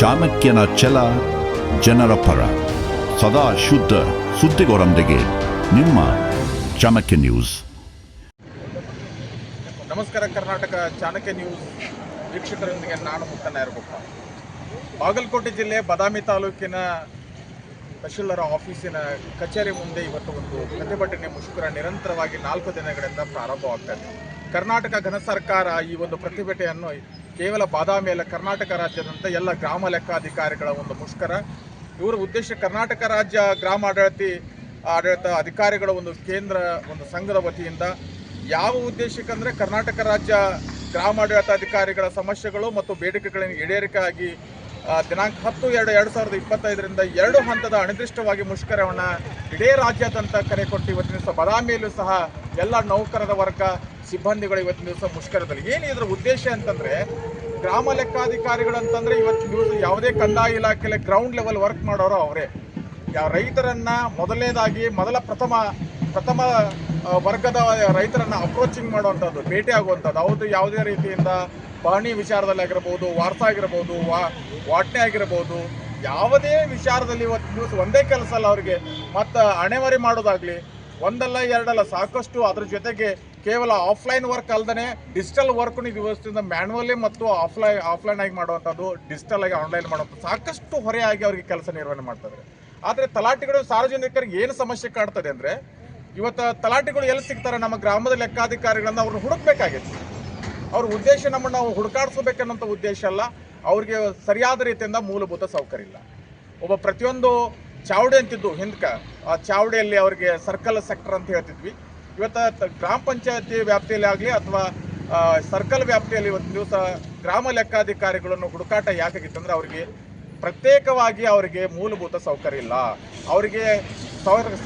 ಚಾಣಕ್ಯನ ಛಲ ಜನರ ಪರ. ಸದಾ ಶುದ್ಧ ಸುದ್ದಿಗೋರೊಂದಿಗೆ ನಿಮ್ಮ ಚಾಣಕ್ಯ ನ್ಯೂಸ್. ನಮಸ್ಕಾರ ಕರ್ನಾಟಕ ಚಾಣಕ್ಯ ನ್ಯೂಸ್. ವೀಕ್ಷಕರೊಂದಿಗೆ ನಾನು ಮುಕ್ತ ನಾಯರಗೊಪ್ಪ. ಬಾಗಲಕೋಟೆ ಜಿಲ್ಲೆ ಬದಾಮಿ ತಾಲೂಕಿನ ತಹಶೀಲ್ದಾರ ಆಫೀಸಿನ ಕಚೇರಿ ಮುಂದೆ ಇವತ್ತು ಒಂದು ಪ್ರತಿಭಟನೆ ಮುಷ್ಕರ ನಿರಂತರವಾಗಿ ನಾಲ್ಕು ದಿನಗಳಿಂದ ಪ್ರಾರಂಭವಾಗ್ತಾ ಇದೆ. ಕರ್ನಾಟಕ ಘನ ಸರ್ಕಾರ ಈ ಒಂದು ಪ್ರತಿಭಟನೆಯನ್ನು ಕೇವಲ ಬಾದಾಮಿ ಅಲ್ಲ, ಕರ್ನಾಟಕ ರಾಜ್ಯದಂತ ಎಲ್ಲ ಗ್ರಾಮ ಲೆಕ್ಕಾಧಿಕಾರಿಗಳ ಒಂದು ಮುಷ್ಕರ. ಇವರ ಉದ್ದೇಶ ಕರ್ನಾಟಕ ರಾಜ್ಯ ಗ್ರಾಮ ಆಡಳಿತ ಆಡಳಿತ ಅಧಿಕಾರಿಗಳ ಒಂದು ಕೇಂದ್ರ, ಒಂದು ಸಂಘದ ವತಿಯಿಂದ ಯಾವ ಉದ್ದೇಶಕ್ಕಂದ್ರೆ ಕರ್ನಾಟಕ ರಾಜ್ಯ ಗ್ರಾಮಾಡಳಿತಾಧಿಕಾರಿಗಳ ಸಮಸ್ಯೆಗಳು ಮತ್ತು ಬೇಡಿಕೆಗಳನ್ನು ಈಡೇರಿಕೆಯಾಗಿ ದಿನಾಂಕ ಹತ್ತು ಎರಡು ಎರಡು ಸಾವಿರದ ಇಪ್ಪತ್ತೈದರಿಂದ ಎರಡು ಹಂತದ ಅನಿರ್ದಿಷ್ಟವಾಗಿ ಮುಷ್ಕರವನ್ನು ಇಡೀ ರಾಜ್ಯಾದ್ಯಂತ ಕರೆ ಕೊಟ್ಟು ಇವತ್ತಿನ ಬಾದಾಮಿಯಲ್ಲೂ ಸಹ ಎಲ್ಲ ನೌಕರರ ವರ್ಗ ಸಿಬ್ಬಂದಿಗಳು ಇವತ್ತಿನ ದಿವಸ ಮುಷ್ಕರದಲ್ಲಿ. ಏನು ಇದರ ಉದ್ದೇಶ ಅಂತಂದ್ರೆ, ಗ್ರಾಮ ಲೆಕ್ಕಾಧಿಕಾರಿಗಳು ಅಂತಂದ್ರೆ ಇವತ್ತಿನ ದಿವಸ ಯಾವುದೇ ಕಂದಾಯ ಇಲಾಖೆಯಲ್ಲಿ ಗ್ರೌಂಡ್ ಲೆವೆಲ್ ವರ್ಕ್ ಮಾಡೋರು ಅವರೇ. ಯಾವ ರೈತರನ್ನ ಮೊದಲನೇದಾಗಿ ಮೊದಲ ಪ್ರಥಮ ಪ್ರಥಮ ವರ್ಗದ ರೈತರನ್ನ ಅಪ್ರೋಚಿಂಗ್ ಮಾಡುವಂಥದ್ದು, ಭೇಟಿ ಆಗುವಂಥದ್ದು. ಅವರು ಯಾವುದೇ ರೀತಿಯಿಂದ ಪಹಣಿ ವಿಚಾರದಲ್ಲಿ ಆಗಿರ್ಬೋದು ವಾರ್ತಾ ಆಗಿರ್ಬೋದು, ವಾ, ವಾಟ್ನೆ ಆಗಿರ್ಬೋದು, ಯಾವುದೇ ವಿಚಾರದಲ್ಲಿ ಇವತ್ತು ದಿವಸ ಒಂದೇ ಕೆಲಸ ಅಲ್ಲ ಅವರಿಗೆ. ಮತ್ತು ಅಣೆವರಿ ಮಾಡೋದಾಗ್ಲಿ, ಒಂದಲ್ಲ ಎರಡಲ್ಲ ಸಾಕಷ್ಟು ಅದ್ರ ಜೊತೆಗೆ ಕೇವಲ ಆಫ್ಲೈನ್ ವರ್ಕ್ ಅಲ್ಲದೆ ಡಿಜಿಟಲ್ ವರ್ಕ್ ವ್ಯವಸ್ಥೆಯಿಂದ ಮ್ಯಾನ್ಯುವಲಿ ಮತ್ತು ಆಫ್ಲೈನ್ ಆಫ್ಲೈನ್ ಆಗಿ ಮಾಡುವಂಥದ್ದು ಡಿಜಿಟಲ್ ಆಗಿ ಆನ್ಲೈನ್ ಮಾಡುವಂಥದ್ದು ಸಾಕಷ್ಟು ಹೊರೆಯಾಗಿ ಅವರಿಗೆ ಕೆಲಸ ನಿರ್ವಹಣೆ ಮಾಡ್ತಾರೆ ಆದರೆ ತಲಾಟಿಗಳು, ಸಾರ್ವಜನಿಕರಿಗೆ ಏನು ಸಮಸ್ಯೆ ಕಾಡ್ತದೆ ಅಂದರೆ ಇವತ್ತು ತಲಾಟಿಗಳು ಎಲ್ಲಿ ಸಿಗ್ತಾರೆ? ನಮ್ಮ ಗ್ರಾಮದ ಲೆಕ್ಕಾಧಿಕಾರಿಗಳನ್ನು ಅವ್ರನ್ನ ಹುಡುಕ್ಬೇಕಾಗಿತ್ತು. ಅವ್ರ ಉದ್ದೇಶ ನಮ್ಮನ್ನು ನಾವು ಹುಡುಕಾಡಿಸ್ಬೇಕನ್ನೋಂಥ ಉದ್ದೇಶ ಅಲ್ಲ. ಅವ್ರಿಗೆ ಸರಿಯಾದ ರೀತಿಯಿಂದ ಮೂಲಭೂತ ಸೌಕರ್ಯ ಇಲ್ಲ. ಒಬ್ಬ ಪ್ರತಿಯೊಂದು ಚಾವಡಿ ಅಂತಿದ್ದು ಹಿಂದ್ಕ, ಆ ಚಾವಡಿಯಲ್ಲಿ ಅವರಿಗೆ ಸರ್ಕಲ್ ಸೆಕ್ಟರ್ ಅಂತ ಹೇಳ್ತಿದ್ವಿ. ಇವತ್ತು ಗ್ರಾಮ ಪಂಚಾಯತಿ ವ್ಯಾಪ್ತಿಯಲ್ಲಿ ಆಗಲಿ ಅಥವಾ ಸರ್ಕಲ್ ವ್ಯಾಪ್ತಿಯಲ್ಲಿ ಒಂದು ದಿವಸ ಗ್ರಾಮ ಲೆಕ್ಕಾಧಿಕಾರಿಗಳನ್ನು ಹುಡುಕಾಟ ಯಾಕಾಗಿತ್ತಂದ್ರೆ ಅವರಿಗೆ ಪ್ರತ್ಯೇಕವಾಗಿ ಅವರಿಗೆ ಮೂಲಭೂತ ಸೌಕರ್ಯ ಇಲ್ಲ. ಅವರಿಗೆ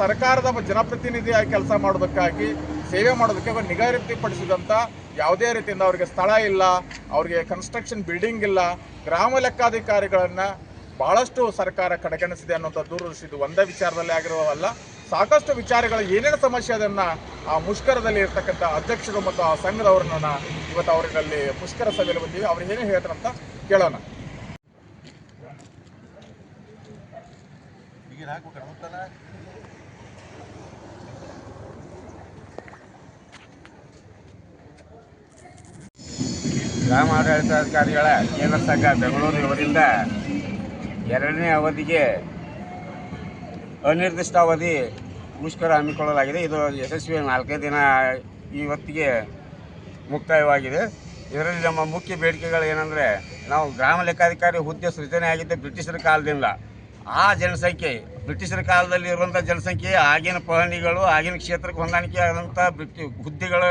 ಸರ್ಕಾರದ ಜನಪ್ರತಿನಿಧಿಯಾಗಿ ಕೆಲಸ ಮಾಡೋದಕ್ಕಾಗಿ, ಸೇವೆ ಮಾಡೋದಕ್ಕೆ ಅವರು ನಿಗದಿಪಡಿಸಿದಂಥ ಯಾವುದೇ ರೀತಿಯಿಂದ ಅವರಿಗೆ ಸ್ಥಳ ಇಲ್ಲ, ಅವರಿಗೆ ಕನ್ಸ್ಟ್ರಕ್ಷನ್ ಬಿಲ್ಡಿಂಗ್ ಇಲ್ಲ, ಗ್ರಾಮ ಲೆಕ್ಕಾಧಿಕಾರಿಗಳನ್ನು ಬಹಳಷ್ಟು ಸರ್ಕಾರ ಕಡೆಗಣಿಸಿದೆ ಅನ್ನೋಂಥ ದೂರದೃಷ್ಟಿ ಇದು ಒಂದೇ ವಿಚಾರದಲ್ಲಿ ಆಗಿರುವಲ್ಲ. ಸಾಕಷ್ಟು ವಿಚಾರಗಳು ಏನೇನು ಸಮಸ್ಯೆ ಅದನ್ನ ಆ ಮುಷ್ಕರದಲ್ಲಿ ಇರ್ತಕ್ಕಂಥ ಅಧ್ಯಕ್ಷರು ಮತ್ತು ಆ ಸಂಘದವ್ರನ್ನ ಇವತ್ತು ಅವರಲ್ಲಿ ಮುಷ್ಕರ ಸಭೆಯಲ್ಲಿ ಬಂದೀವಿ. ಅವ್ರು ಹೇಳ್ತಾರೆ ಅಂತ ಕೇಳೋಣ. ಗ್ರಾಮ ಆಡಳಿತಾಧಿಕಾರಿಗಳ ಕೇಂದ್ರ ಸಂಘ ಬೆಂಗಳೂರಿನವರಿಂದ ಎರಡನೇ ಅವಧಿಗೆ ಅನಿರ್ದಿಷ್ಟ ಅವಧಿ ಮುಷ್ಕರ ಹಮ್ಮಿಕೊಳ್ಳಲಾಗಿದೆ. ಇದು ಯಶಸ್ವಿ ನಾಲ್ಕೇ ದಿನ ಇವತ್ತಿಗೆ ಮುಕ್ತಾಯವಾಗಿದೆ. ಇದರಲ್ಲಿ ನಮ್ಮ ಮುಖ್ಯ ಬೇಡಿಕೆಗಳು ಏನಂದರೆ, ನಾವು ಗ್ರಾಮ ಲೆಕ್ಕಾಧಿಕಾರಿ ಹುದ್ದೆ ಸೃಜನೆ ಆಗಿದ್ದೆ ಬ್ರಿಟಿಷರ ಕಾಲದಿಂದ ಆ ಜನಸಂಖ್ಯೆ, ಬ್ರಿಟಿಷರ ಕಾಲದಲ್ಲಿ ಇರುವಂಥ ಜನಸಂಖ್ಯೆ, ಆಗಿನ ಪಹಣಿಗಳು, ಆಗಿನ ಕ್ಷೇತ್ರಕ್ಕೆ ಹೊಂದಾಣಿಕೆ ಆದಂಥ ಬ್ರಿಟಿ ಹುದ್ದೆಗಳ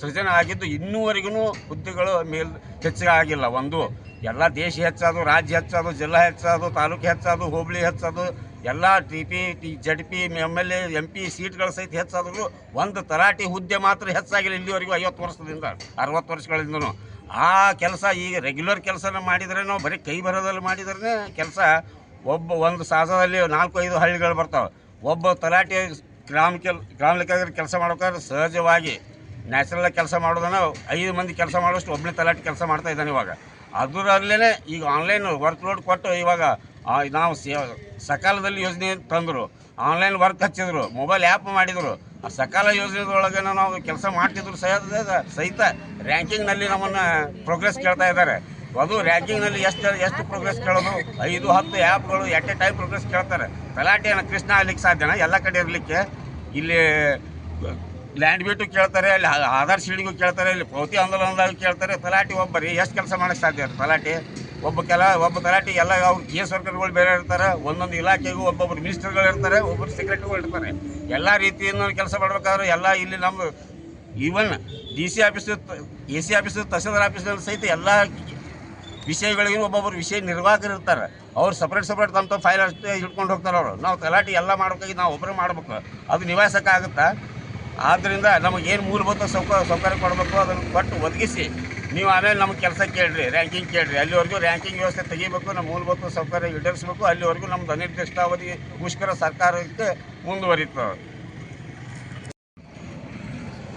ಸೃಜನೆ ಆಗಿದ್ದು, ಇನ್ನೂವರೆಗೂ ಹುದ್ದೆಗಳು ಮೇಲ್ ಹೆಚ್ಚಿಗೆ ಆಗಿಲ್ಲ. ಒಂದು, ಎಲ್ಲ ದೇಶ ಹೆಚ್ಚಾದು ರಾಜ್ಯ ಹೆಚ್ಚಾದು ಜಿಲ್ಲಾ ಹೆಚ್ಚಾದು ತಾಲೂಕು ಹೆಚ್ಚಾದು ಹೋಬಳಿ ಹೆಚ್ಚಾದು ಎಲ್ಲ T P T, Z P, M L A M P ಸೀಟ್ಗಳ ಸಹಿತ ಹೆಚ್ಚಾದರೂ ಒಂದು ತಲಾಟಿ ಹುದ್ದೆ ಮಾತ್ರ ಹೆಚ್ಚಾಗಿಲ್ಲ ಇಲ್ಲಿವರೆಗೂ ಐವತ್ತು ವರ್ಷದಿಂದ, ಅರವತ್ತು ವರ್ಷಗಳಿಂದನೂ. ಆ ಕೆಲಸ ಈಗ ರೆಗ್ಯುಲರ್ ಕೆಲಸನ ಮಾಡಿದರೆ ನಾವು ಬರೀ ಕೈ ಬರೋದಲ್ಲಿ ಮಾಡಿದ್ರೆ ಕೆಲಸ. ಒಬ್ಬ ಒಂದು ಸಾಸದಲ್ಲಿ ನಾಲ್ಕು, ಐದು ಹಳ್ಳಿಗಳು ಬರ್ತಾವೆ. ಒಬ್ಬ ತಲಾಟಿ ಗ್ರಾಮ ಕೆಲ್ ಗ್ರಾಮ ಲೆಕ್ಕದಲ್ಲಿ ಕೆಲಸ ಮಾಡ್ಬೇಕಾದ್ರೆ ಸಹಜವಾಗಿ ನ್ಯಾಚುರಲ್ ಕೆಲಸ ಮಾಡೋದನ್ನು ಐದು ಮಂದಿ ಕೆಲಸ ಮಾಡೋಷ್ಟು ಒಬ್ಬನೇ ತಲಾಟಿ ಕೆಲಸ ಮಾಡ್ತಾ ಇದ್ದಾನೆ ಇವಾಗ. ಅದರಲ್ಲೇ ಈಗ ಆನ್ಲೈನ್ ವರ್ಕ್ ಲೋಡ್ ಕೊಟ್ಟು ಇವಾಗ ನಾವು ಸೇ ಸಕಾಲದಲ್ಲಿ ಯೋಜನೆ ತಂದರು. ಆನ್ಲೈನ್ ವರ್ಕ್ ಹಚ್ಚಿದ್ರು ಮೊಬೈಲ್ ಆ್ಯಪ್ ಮಾಡಿದರು. ಆ ಸಕಾಲ ಯೋಜನೆದೊಳಗೆ ನಾವು ಕೆಲಸ ಮಾಡ್ತಿದ್ರು ಸಹಿತ ಸಹಿತ ರ್ಯಾಂಕಿಂಗ್ನಲ್ಲಿ ನಮ್ಮನ್ನು ಪ್ರೋಗ್ರೆಸ್ ಕೇಳ್ತಾ ಇದ್ದಾರೆ. ಅದು ರ್ಯಾಂಕಿಂಗ್ನಲ್ಲಿ ಎಷ್ಟು ಎಷ್ಟು ಪ್ರೋಗ್ರೆಸ್ ಕೇಳೋದು? ಐದು, ಹತ್ತು ಆ್ಯಪ್ಗಳು ಎಟ್ ಎ ಟೈಮ್ ಪ್ರೋಗ್ರೆಸ್ ಕೇಳ್ತಾರೆ. ತಲಾಟೆಯನ್ನು ಕೃಷ್ಣ ಆಗ್ಲಿಕ್ಕೆ ಸಾಧ್ಯನ? ಎಲ್ಲ ಕಡೆ ಇರಲಿಕ್ಕೆ? ಇಲ್ಲಿ ಲ್ಯಾಂಡ್ ಬಿಟ್ಟು ಕೇಳ್ತಾರೆ, ಅಲ್ಲಿ ಆಧಾರ್ ಶೀಲ್ಡಿಗೂ ಕೇಳ್ತಾರೆ, ಇಲ್ಲಿ ಪೌತಿ ಆಂದೋಲನದಾಗ ಕೇಳ್ತಾರೆ. ತಲಾಟಿ ಒಬ್ಬರಿ, ಎಷ್ಟು ಕೆಲಸ ಮಾಡೋಕ್ಕೆ ಸಾಧ್ಯ? ತಲಾಟಿ? ಒಬ್ಬ ಕೆಲ, ಒಬ್ಬ ತಲಾಟಿ ಎಲ್ಲ ಅವ್ರು ಕೇಸ್ ವರ್ಕರ್ಗಳು ಬೇರೆ ಇರ್ತಾರೆ, ಒಂದೊಂದು ಇಲಾಖೆಗೂ ಒಬ್ಬೊಬ್ಬರು ಮಿನಿಸ್ಟರ್ಗಳು ಇರ್ತಾರೆ ಒಬ್ಬರು ಸೆಕ್ರೆಟರಿಗಳು ಇರ್ತಾರೆ. ಎಲ್ಲ ರೀತಿಯಿಂದ ಕೆಲಸ ಮಾಡಬೇಕಾದ್ರೆ ಎಲ್ಲ ಇಲ್ಲಿ ನಮ್ಮ even D C office A C office tahsildar ಆಫೀಸ್ನಲ್ಲಿ ಸಹಿತ ಎಲ್ಲ ವಿಷಯಗಳಿಗೆ ಒಬ್ಬೊಬ್ಬರು ವಿಷಯ ನಿರ್ವಾಹಕರು ಇರ್ತಾರೆ. ಅವ್ರು ಸಪ್ರೇಟ್ ಸಪ್ರೇಟ್ ತಮ್ಮ ಫೈಲ್ ಅಷ್ಟೇ ಇಟ್ಕೊಂಡು ಹೋಗ್ತಾರೆ ಅವರು. ನಾವು ತಲಾಟಿ ಎಲ್ಲ ಮಾಡಬೇಕಾಗಿ ನಾವು ಒಬ್ಬರೇ ಮಾಡ್ಬೇಕು. ಅದು ನಿವಾಸಕ್ಕಾಗುತ್ತಾ? ಆದ್ದರಿಂದ ನಮಗೇನು ಮೂಲಭೂತ ಸೌಕ ಸೌಕರ್ಯ ಕೊಡಬೇಕು ಅದನ್ನು ಕೊಟ್ಟು ಒದಗಿಸಿ. ನೀವು ಆಮೇಲೆ ನಮ್ಮ ಕೆಲಸ ಕೇಳ್ರಿ ರ್ಯಾಂಕಿಂಗ್ ಕೇಳ್ರಿ. ಅಲ್ಲಿವರೆಗೂ ರ್ಯಾಂಕಿಂಗ್ ವ್ಯವಸ್ಥೆ ತೆಗಿಬೇಕು, ನಮ್ಮ ಮೂಲಭೂತ ಸೌಕರ್ಯ ಈಡೇರಿಸಬೇಕು. ಅಲ್ಲಿವರೆಗೂ ನಮ್ದು ಅನಿರ್ದಿಷ್ಟಾವಧಿ, ಮುಷ್ಕರ ಸರ್ಕಾರಕ್ಕೆ ಮುಂದುವರಿತದೆ.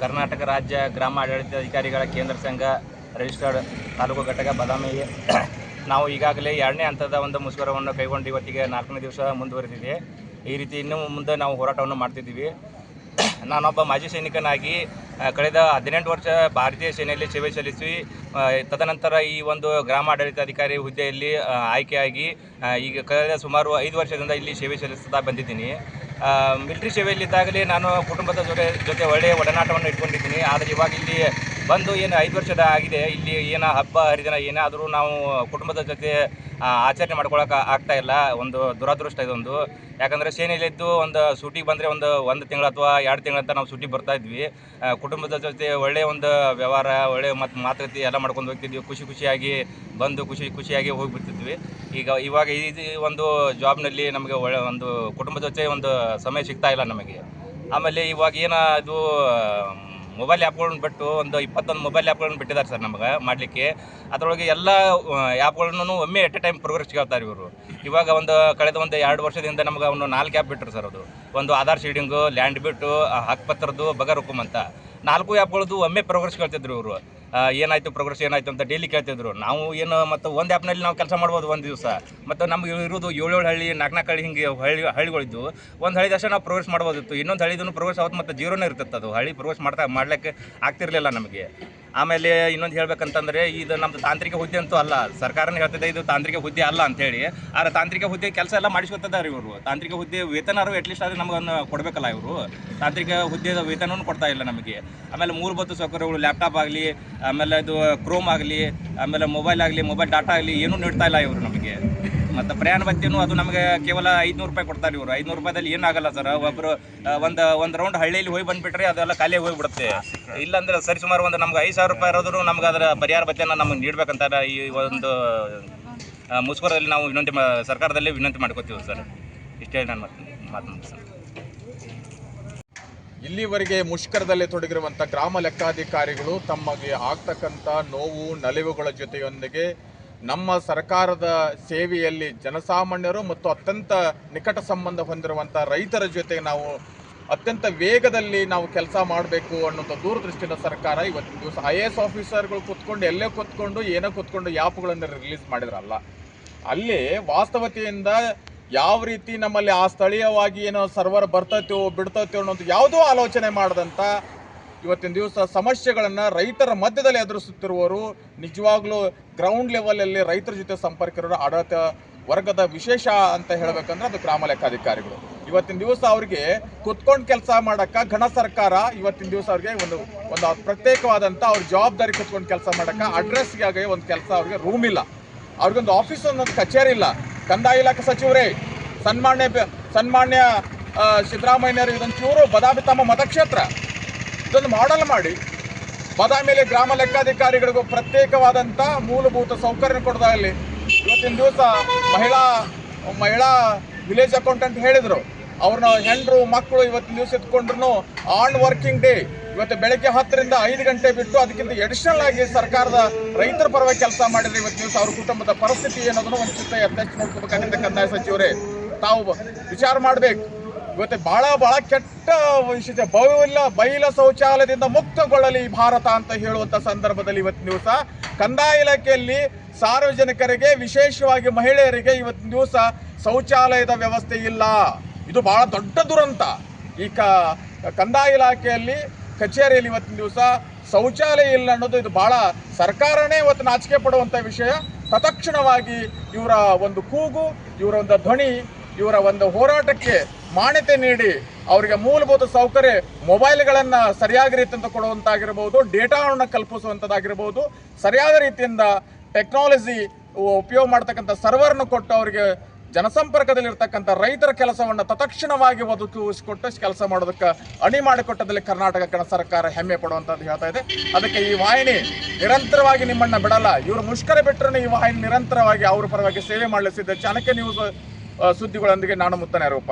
ಕರ್ನಾಟಕ ರಾಜ್ಯ ಗ್ರಾಮ ಆಡಳಿತಾಧಿಕಾರಿಗಳ ಕೇಂದ್ರ ಸಂಘ ರಿಜಿಸ್ಟರ್ಡ್ ತಾಲೂಕು ಘಟಕ ಬಾದಾಮಿ. ನಾವು ಈಗಾಗಲೇ ಎರಡನೇ ಹಂತದ ಒಂದು ಮುಷ್ಕರವನ್ನು ಕೈಗೊಂಡು ಇವತ್ತಿಗೆ ನಾಲ್ಕನೇ ದಿವಸ ಮುಂದುವರೆದಿದೆ. ಈ ರೀತಿ ಇನ್ನೂ ಮುಂದೆ ನಾವು ಹೋರಾಟವನ್ನು ಮಾಡ್ತಿದ್ದೀವಿ. ನಾನೊಬ್ಬ ಮಾಜಿ ಸೈನಿಕನಾಗಿ ಕಳೆದ ಹದಿನೆಂಟು ವರ್ಷ ಭಾರತೀಯ ಸೇನೆಯಲ್ಲಿ ಸೇವೆ ಸಲ್ಲಿಸಿ ತದನಂತರ ಈ ಒಂದು ಗ್ರಾಮ ಆಡಳಿತಾಧಿಕಾರಿ ಹುದ್ದೆಯಲ್ಲಿ ಆಯ್ಕೆಯಾಗಿ ಈಗ ಕಳೆದ ಸುಮಾರು ಐದು ವರ್ಷದಿಂದ ಇಲ್ಲಿ ಸೇವೆ ಸಲ್ಲಿಸುತ್ತಾ ಬಂದಿದ್ದೀನಿ. ಮಿಲಿಟರಿ ಸೇವೆಯಲ್ಲಿದ್ದಾಗಲೇ ನಾನು ಕುಟುಂಬದ ಜೊತೆ ಜೊತೆ ಒಳ್ಳೆಯ ಒಡನಾಟವನ್ನು ಇಟ್ಕೊಂಡಿದ್ದೀನಿ. ಆದರೆ ಇವಾಗ ಇಲ್ಲಿ ಬಂದು ಏನು ಐದು ವರ್ಷದ ಆಗಿದೆ, ಇಲ್ಲಿ ಏನೋ ಹಬ್ಬ, ಹರಿದಿನ ಏನಾದರೂ ನಾವು ಕುಟುಂಬದ ಜೊತೆ ಆಚರಣೆ ಮಾಡ್ಕೊಳಕ್ಕೆ ಆಗ್ತಾ ಇಲ್ಲ, ಒಂದು ದುರದೃಷ್ಟ ಇದೊಂದು. ಯಾಕಂದರೆ ಸೇನೆಯಲ್ಲಿದ್ದು ಒಂದು ಸೂಟಿಗೆ ಬಂದರೆ ಒಂದು ಒಂದು ತಿಂಗಳು ಅಥವಾ ಎರಡು ತಿಂಗಳಂತ ನಾವು ಸೂಟಿಗೆ ಬರ್ತಾ ಇದ್ವಿ. ಕುಟುಂಬದ ಜೊತೆ ಒಳ್ಳೆಯ ಒಂದು ವ್ಯವಹಾರ ಒಳ್ಳೆಯ ಮತ್ತು ಮಾತುಕತೆ ಎಲ್ಲ ಮಾಡ್ಕೊಂಡು ಹೋಗ್ತಿದ್ವಿ. ಖುಷಿ ಖುಷಿಯಾಗಿ ಬಂದು ಖುಷಿ ಖುಷಿಯಾಗಿ ಹೋಗಿಬಿಡ್ತಿದ್ವಿ. ಈಗ ಇವಾಗ ಈ ಒಂದು ಜಾಬ್ನಲ್ಲಿ ನಮಗೆ ಒಳ್ಳೆ ಒಂದು ಕುಟುಂಬದ ಜೊತೆ ಒಂದು ಸಮಯ ಸಿಗ್ತಾ ಇಲ್ಲ ನಮಗೆ. ಆಮೇಲೆ ಇವಾಗ ಏನೋ ಅದು ಮೊಬೈಲ್ ಆ್ಯಪ್ಗಳನ್ನ ಬಿಟ್ಟು ಒಂದು ಇಪ್ಪತ್ತೊಂದು ಮೊಬೈಲ್ ಆ್ಯಪ್ಗಳನ್ನ ಬಿಟ್ಟಿದ್ದಾರೆ ಸರ್ ನಮಗೆ ಮಾಡಲಿಕ್ಕೆ. ಅದರೊಳಗೆ ಎಲ್ಲ ಆ್ಯಪ್ಗಳನ್ನು ಒಮ್ಮೆ ಎಟ್ ಎ ಟೈಮ್ ಪ್ರೋಗ್ರೆಸ್ ಕೇಳ್ತಾರೆ ಇವರು. ಇವಾಗ ಒಂದು ಕಳೆದ ಒಂದು ಎರಡು ವರ್ಷದಿಂದ ನಮ್ಗೆ ಒಂದು ನಾಲ್ಕು ಆ್ಯಪ್ ಬಿಟ್ಟರು ಸರ್ ಅದು. ಒಂದು ಆಧಾರ್ ಶೀಡಿಂಗು ಲ್ಯಾಂಡ್ ಬಿಟ್ಟು ಹಕ್ಕು ಹಕ್ಕುಪತ್ರದ್ದು ಬಗರ್ ಹುಕುಮ್ ಅಂತ. ನಾಲ್ಕು ಆ್ಯಪ್ಗಳದ್ದು ಒಮ್ಮೆ ಪ್ರೋಗ್ರೆಸ್ ಕೇಳ್ತಿದ್ರು ಇವರು. ಏನಾಯಿತು ಪ್ರೋಗ್ರೆಸ್ ಏನಾಯಿತು ಅಂತ ಡೈಲಿ ಕೇಳ್ತಿದ್ರು. ನಾವು ಏನು, ಮತ್ತು ಒಂದು ಆ್ಯಪ್ನಲ್ಲಿ ನಾವು ಕೆಲಸ ಮಾಡ್ಬೋದು ಒಂದು ದಿವಸ. ಮತ್ತು ನಮ್ಗೆ ಇರೋದು ಏಳೇಳು ಹಳ್ಳಿ ನಾಲ್ಕು ನಾಲ್ಕು ಹಳ್ಳಿ ಹಿಂಗೆ ಹಳ್ಳಿ, ಹಳ್ಳಿಗಳಿದ್ದು. ಒಂದು ಹಳ್ಳಿ ದರ್ಶನ ನಾವು ಪ್ರೋಗ್ರೆಸ್ ಮಾಡ್ಬೋದಿತ್ತು. ಇನ್ನೊಂದು ಹಳ್ಳಿದೂ ಪ್ರೋಗ್ರೆಸ್ ಅವತ್ತು ಮತ್ತು ಜೀರೋನೇ ಇರ್ತಿತ್ತು ಅದು. ಹಳ್ಳಿ ಪ್ರೋಗ್ರೆಸ್ ಮಾಡ್ತಾ, ಮಾಡ್ಲಿಕ್ಕೆ ಆಗ್ತಿರ್ಲಿಲ್ಲ ನಮಗೆ. ಆಮೇಲೆ ಇನ್ನೊಂದು ಹೇಳ್ಬೇಕಂತಂದರೆ, ಇದು ನಮ್ಮ ತಾಂತ್ರಿಕ ಹುದ್ದೆ ಅಂತೂ ಅಲ್ಲ. ಸರ್ಕಾರನೇ ಹೇಳ್ತಿದೆ, ಇದು ತಾಂತ್ರಿಕ ಹುದ್ದೆ ಅಲ್ಲ ಅಂತೇಳಿ. ಆದರೆ ತಾಂತ್ರಿಕ ಹುದ್ದೆ ಕೆಲಸ ಎಲ್ಲ ಮಾಡಿಸ್ಕೊತಿದ್ದಾರೆ ಇವರು. ತಾಂತ್ರಿಕ ಹುದ್ದೆ ವೇತನಾರು ಅಟ್ಲೀಸ್ಟ್ ಆದರೆ ನಮಗನ್ನು ಕೊಡಬೇಕಲ್ಲ ಇವರು. ತಾಂತ್ರಿಕ ಹುದ್ದೆದ ವೇತನವನ್ನು ಕೊಡ್ತಾ ಇಲ್ಲ ನಮಗೆ. ಆಮೇಲೆ ಮೂಲಭೂತ ಸೌಕರ್ಯಗಳು ಲ್ಯಾಪ್ಟಾಪ್ ಆಗಲಿ, ಆಮೇಲೆ ಇದು ಕ್ರೋಮ್ ಆಗಲಿ, ಆಮೇಲೆ ಮೊಬೈಲ್ ಆಗಲಿ ಮೊಬೈಲ್ ಡಾಟಾ ಆಗಲಿ ಏನೂ ನೀಡ್ತಾ ಇಲ್ಲ ಇವರು ನಮಗೆ. ಮತ್ತು ಪ್ರಯಾಣ ಭತ್ಯೆನೂ ಅದು ನಮಗೆ ಕೇವಲ ಐದುನೂರು ರೂಪಾಯಿ ಕೊಡ್ತಾರೆ ಇವರು. ಐದುನೂರು ರೂಪಾಯಿದಲ್ಲಿ ಏನಾಗಲ್ಲ ಸರ್. ಒಬ್ಬರು ಒಂದು ಒಂದು ರೌಂಡ್ ಹಳ್ಳಿಯಲ್ಲಿ ಹೋಗಿ ಬಂದುಬಿಟ್ರೆ ಅದೆಲ್ಲ ಖಾಲಿ ಹೋಗಿಬಿಡುತ್ತೆ. ಇಲ್ಲಾಂದ್ರೆ ಸರಿ ಸುಮಾರು ಒಂದು ನಮ್ಗೆ ಐದು ಸಾವಿರ ರೂಪಾಯಿ ಇರೋದ್ರು ನಮ್ಗೆ ಅದರ ಪರಿಹಾರ ಭತ್ಯೆನ ನಮಗೆ ನೀಡ್ಬೇಕಂತ ಈ ಒಂದು ಮುಷ್ಕರದಲ್ಲಿ ಮುಸ್ಕರದಲ್ಲಿ ನಾವು ವಿನಂತಿ ಮಾ ಸರ್ಕಾರದಲ್ಲಿ ವಿನಂತಿ ಮಾಡ್ಕೋತೀವಿ ಸರ್. ಇಷ್ಟೇ ನಾನು ಮಾತು ಸರ್. ಇಲ್ಲಿವರೆಗೆ ಮುಷ್ಕರದಲ್ಲಿ ತೊಡಗಿರುವಂಥ ಗ್ರಾಮ ಲೆಕ್ಕಾಧಿಕಾರಿಗಳು ತಮಗೆ ಆಗ್ತಕ್ಕಂಥ ನೋವು ನಲಿವುಗಳ ಜೊತೆಯೊಂದಿಗೆ ನಮ್ಮ ಸರ್ಕಾರದ ಸೇವೆಯಲ್ಲಿ ಜನಸಾಮಾನ್ಯರು ಮತ್ತು ಅತ್ಯಂತ ನಿಕಟ ಸಂಬಂಧ ಹೊಂದಿರುವಂಥ ರೈತರ ಜೊತೆ ನಾವು ಅತ್ಯಂತ ವೇಗದಲ್ಲಿ ನಾವು ಕೆಲಸ ಮಾಡಬೇಕು ಅನ್ನೋಂಥ ದೂರದೃಷ್ಟಿಯಿಂದ ಸರ್ಕಾರ ಇವತ್ತಿನ ದಿವಸ ಐ ಎ ಎಸ್ ಆಫೀಸರ್ಗಳು ಕೂತ್ಕೊಂಡು, ಎಲ್ಲೇ ಕೂತ್ಕೊಂಡು, ಏನೋ ಕೂತ್ಕೊಂಡು ಯಾಪ್ಗಳನ್ನು ರಿಲೀಸ್ ಮಾಡಿದ್ರಲ್ಲ, ಅಲ್ಲಿ ವಾಸ್ತವತೆಯಿಂದ ಯಾವ ರೀತಿ ನಮ್ಮಲ್ಲಿ ಆ ಸ್ಥಳೀಯವಾಗಿ ಏನೋ ಸರ್ವರ್ ಬರ್ತೈತೋ, ಬಿಡ್ತೈತೋ ಅನ್ನೋದು ಯಾವುದೋ ಆಲೋಚನೆ ಮಾಡದಂತ ಇವತ್ತಿನ ದಿವಸ ಸಮಸ್ಯೆಗಳನ್ನು ರೈತರ ಮಧ್ಯದಲ್ಲಿ ಎದುರಿಸುತ್ತಿರುವವರು ನಿಜವಾಗ್ಲೂ ಗ್ರೌಂಡ್ ಲೆವೆಲಲ್ಲಿ ರೈತರ ಜೊತೆ ಸಂಪರ್ಕ ಇರೋರು ಆಡಳಿತ ವರ್ಗದ ವಿಶೇಷ ಅಂತ ಹೇಳಬೇಕಂದ್ರೆ ಅದು ಗ್ರಾಮ ಲೆಕ್ಕಾಧಿಕಾರಿಗಳು. ಇವತ್ತಿನ ದಿವಸ ಅವರಿಗೆ ಕುತ್ಕೊಂಡು ಕೆಲಸ ಮಾಡಕ್ಕ ಘನ ಸರ್ಕಾರ ಇವತ್ತಿನ ದಿವಸ ಅವ್ರಿಗೆ ಒಂದು ಒಂದು ಪ್ರತ್ಯೇಕವಾದಂಥ ಅವ್ರ ಜವಾಬ್ದಾರಿ ಕುತ್ಕೊಂಡು ಕೆಲಸ ಮಾಡಕ್ಕ ಅಡ್ರೆಸ್ಗಾಗಿ ಒಂದು ಕೆಲಸ ಅವ್ರಿಗೆ ರೂಮ್ ಇಲ್ಲ. ಅವ್ರಿಗೊಂದು ಆಫೀಸ್ ಅನ್ನೋದು ಕಚೇರಿ ಇಲ್ಲ. ಕಂದಾಯ ಇಲಾಖೆ ಸಚಿವರೇ, ಸನ್ಮಾನ್ಯ ಸನ್ಮಾನ್ಯ ಸಿದ್ದರಾಮಯ್ಯನವರು ಇದೊಂದು ಚೂರು ಬದಾಮಿ ತಮ್ಮ ಮತಕ್ಷೇತ್ರ. ಇದೊಂದು ಮಾಡೆಲ್ ಮಾಡಿ ಬದಾಮಿಯಲ್ಲಿ ಗ್ರಾಮ ಲೆಕ್ಕಾಧಿಕಾರಿಗಳಿಗೂ ಪ್ರತ್ಯೇಕವಾದಂಥ ಮೂಲಭೂತ ಸೌಕರ್ಯ ಕೊಡೋದಾಗಲಿ ಇವತ್ತಿನ ದಿವಸ ಮಹಿಳಾ ಮಹಿಳಾ ವಿಲೇಜ್ ಅಕೌಂಟೆಂಟ್ ಹೇಳಿದರು. ಅವ್ರನ್ನ ಹೆಂಡರು, ಮಕ್ಕಳು ಇವತ್ತಿನ ದಿವಸ ಎತ್ಕೊಂಡ್ರು ಆನ್ ವರ್ಕಿಂಗ್ ಡೇ ಇವತ್ತು ಬೆಳಗ್ಗೆ ಹತ್ತರಿಂದ ಐದು ಗಂಟೆ ಬಿಟ್ಟು ಅದಕ್ಕಿಂತ ಎಡಿಷನಲ್ ಆಗಿ ಸರ್ಕಾರದ ರೈತರ ಪರವಾಗಿ ಕೆಲಸ ಮಾಡಿದ್ರೆ ಇವತ್ತು ದಿವಸ ಅವ್ರ ಕುಟುಂಬದ ಪರಿಸ್ಥಿತಿ ಏನೋದನ್ನು ಒಂದು ಚಿತ್ತ ಯಥೇಚ್ಛ ನೋಡ್ಕೋಬೇಕಾಗುತ್ತೆ ಕಂದಾಯ ಸಚಿವರೇ. ತಾವು ವಿಚಾರ ಮಾಡಬೇಕು. ಇವತ್ತು ಬಹಳ ಬಹಳ ಕೆಟ್ಟ ವಿಷಯ ಬೈಲ ಬೈಲ ಶೌಚಾಲಯದಿಂದ ಮುಕ್ತಗೊಳ್ಳಲಿ ಭಾರತ ಅಂತ ಹೇಳುವಂತ ಸಂದರ್ಭದಲ್ಲಿ ಇವತ್ತಿನ ದಿವಸ. ಕಂದಾಯ ಇಲಾಖೆಯಲ್ಲಿ ಸಾರ್ವಜನಿಕರಿಗೆ, ವಿಶೇಷವಾಗಿ ಮಹಿಳೆಯರಿಗೆ ಇವತ್ತಿನ ದಿವಸ ಶೌಚಾಲಯದ ವ್ಯವಸ್ಥೆ ಇಲ್ಲ. ಇದು ಬಹಳ ದೊಡ್ಡ ದುರಂತ. ಈ ಕಂದಾಯ ಇಲಾಖೆಯಲ್ಲಿ, ಕಚೇರಿಯಲ್ಲಿ ಇವತ್ತಿನ ದಿವಸ ಶೌಚಾಲಯ ಇಲ್ಲ ಅನ್ನೋದು ಇದು ಬಹಳ ಸರ್ಕಾರನೇ ಇವತ್ತು ನಾಚಿಕೆ ಪಡುವಂಥ ವಿಷಯ. ತತ್ಕ್ಷಣವಾಗಿ ಇವರ ಒಂದು ಕೂಗು, ಇವರ ಒಂದು ಧ್ವನಿ ಇವರ ಒಂದು ಹೋರಾಟಕ್ಕೆ ಮಾನ್ಯತೆ ನೀಡಿ ಅವರಿಗೆ ಮೂಲಭೂತ ಸೌಕರ್ಯ ಮೊಬೈಲ್ಗಳನ್ನು ಸರಿಯಾದ ರೀತಿಯಿಂದ ಕೊಡುವಂತಾಗಿರ್ಬೋದು ಡೇಟಾವನ್ನು ಕಲ್ಪಿಸುವಂಥದ್ದಾಗಿರ್ಬೋದು ಸರಿಯಾದ ರೀತಿಯಿಂದ ಟೆಕ್ನಾಲಜಿ ಉಪಯೋಗ ಮಾಡ್ತಕ್ಕಂಥ ಸರ್ವರ್ನ ಕೊಟ್ಟು ಅವರಿಗೆ ಜನಸಂಪರ್ಕದಲ್ಲಿರ್ತಕ್ಕಂಥ ರೈತರ ಕೆಲಸವನ್ನು ತತ್ಕ್ಷಣವಾಗಿ ಒದಗಿಸಿಕೊಟ್ಟು ಕೆಲಸ ಮಾಡೋದಕ್ಕೆ ಅಣಿ ಮಾಡಿಕೊಟ್ಟದಲ್ಲಿ ಕರ್ನಾಟಕ ಸರ್ಕಾರ ಹೆಮ್ಮೆ ಪಡುವಂಥದ್ದು ಹೇಳ್ತಾ ಇದೆ. ಅದಕ್ಕೆ ಈ ವಾಹಿನಿ ನಿರಂತರವಾಗಿ ನಿಮ್ಮನ್ನ ಬಿಡಲ್ಲ. ಇವರು ಮುಷ್ಕರ ಬಿಟ್ಟರೆ ಈ ವಾಹಿನಿ ನಿರಂತರವಾಗಿ ಅವ್ರ ಪರವಾಗಿ ಸೇವೆ ಮಾಡಲಿಸಿದ್ದ ಚಾಣಕ್ಯ ನ್ಯೂಸ್ ಸುದ್ದಿಗಳೊಂದಿಗೆ ನಾನು ಮುತ್ತನೆ ರೂಪ